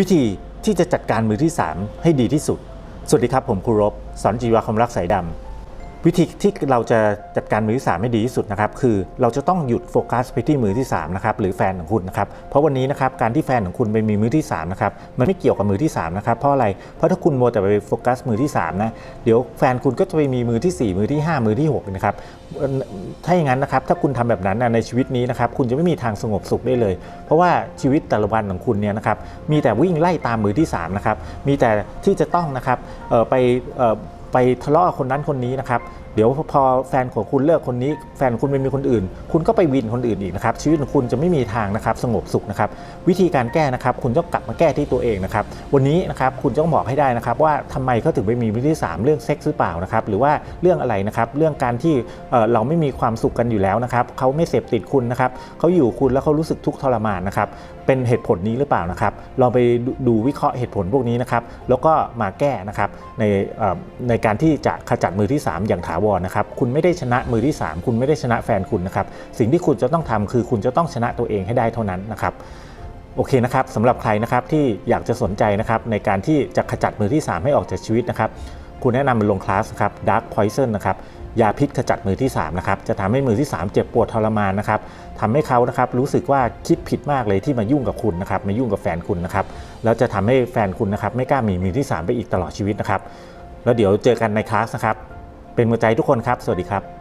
วิธีที่จะจัดการมือที่ 3 ให้ดีที่สุด สวัสดีครับผมครูรบสอนจีวาความรักสายดำ วิธีที่เราจะจัดการมือที่ 3 ให้ดีที่สุดนะครับคือเราจะต้องหยุดโฟกัสไปที่มือที่3นะครับหรือแฟนของคุณนะครับเพราะวันนี้นะครับการที่แฟนของคุณไปมีมือที่3นะครับมันไม่เกี่ยวกับมือที่3นะครับเพราะอะไรเพราะถ้าคุณมัวแต่ไปโฟกัสมือที่3นะเดี๋ยวแฟนคุณก็จะไปมีมือที่ 4 มือที่ 5 มือที่6นะครับถ้าอย่างนั้นนะครับถ้าคุณทำแบบนั้นในชีวิตนี้นะครับคุณจะไม่มีทางสงบสุขได้เลย เพราะว่าชีวิตแต่ละวันของคุณเนี่ยนะครับมีแต่วิ่งไล่ตามมือที่3นะครับมีแต่ที่จะต้องนะครับไป ไปทะเลาะกับคนนั้นคนนี้นะครับ เดี๋ยวพอแฟนของคุณเลิกคนนี้ แฟนคุณไม่มีคนอื่น คุณก็ไปวินคนอื่นอีกนะครับชีวิตของคุณจะไม่มีทางนะครับสงบสุขนะครับวิธีการแก้นะครับ คุณต้องกลับมาแก้ที่ตัวเองนะครับวันนี้นะครับคุณต้องบอกให้ได้นะครับว่าทำไมเขาถึงไปมีมือที่ 3 เรื่องเซ็กซ์หรือเปล่านะครับหรือว่าเรื่องอะไรนะครับเรื่องการที่เเราไม่มีความสุขกันอยู่แล้วนะครับเขาไม่เสพติดคุณนะครับเขาอยู่คุณแล้วเขารู้สึกทุกข์ทรมานนะครับเป็นเหตุผลนี้หรือเปล่านะครับลองไปดูดวิเคราะห์เหตุผลพวกนี้นะครับแล้วก็มาแก้นะครับในในการที่จะขจัดมือที่ 3 อย่างถาวรนะครับคุณไม่ได้ชนะมือที่ 3 คุณไม่ได้ชนะแฟนคุณนะครับสิ่งที่คุณจะต้องทำคือคุณจะต้องชนะตัวเองให้ได้เท่านั้นนะครับโอเคนะครับสำหรับใครนะครับที่อยากจะสนใจนะครับในการที่จะขจัดมือที่ 3 ให้ออกจากชีวิตนะครับคุณแนะนำมาลงคลาสครับ Dark Poison นะครับยาพิษขจัดมือที่3นะครับจะทำให้มือที่ 3 เจ็บปวดทรมานนะครับทำให้เขานะครับรู้สึกว่าคิดผิดมากเลยที่มายุ่งกับคุณนะครับมายุ่งกับแฟนคุณนะครับแล้วจะทำให้แฟนคุณนะครับไม่กล้ามีมือที่ 3 ไปอีกตลอดชีวิตนะครับแล้วเดี๋ยวเจอกันในคลาสนะครับ เป็นมือใจทุกคนครับ สวัสดีครับ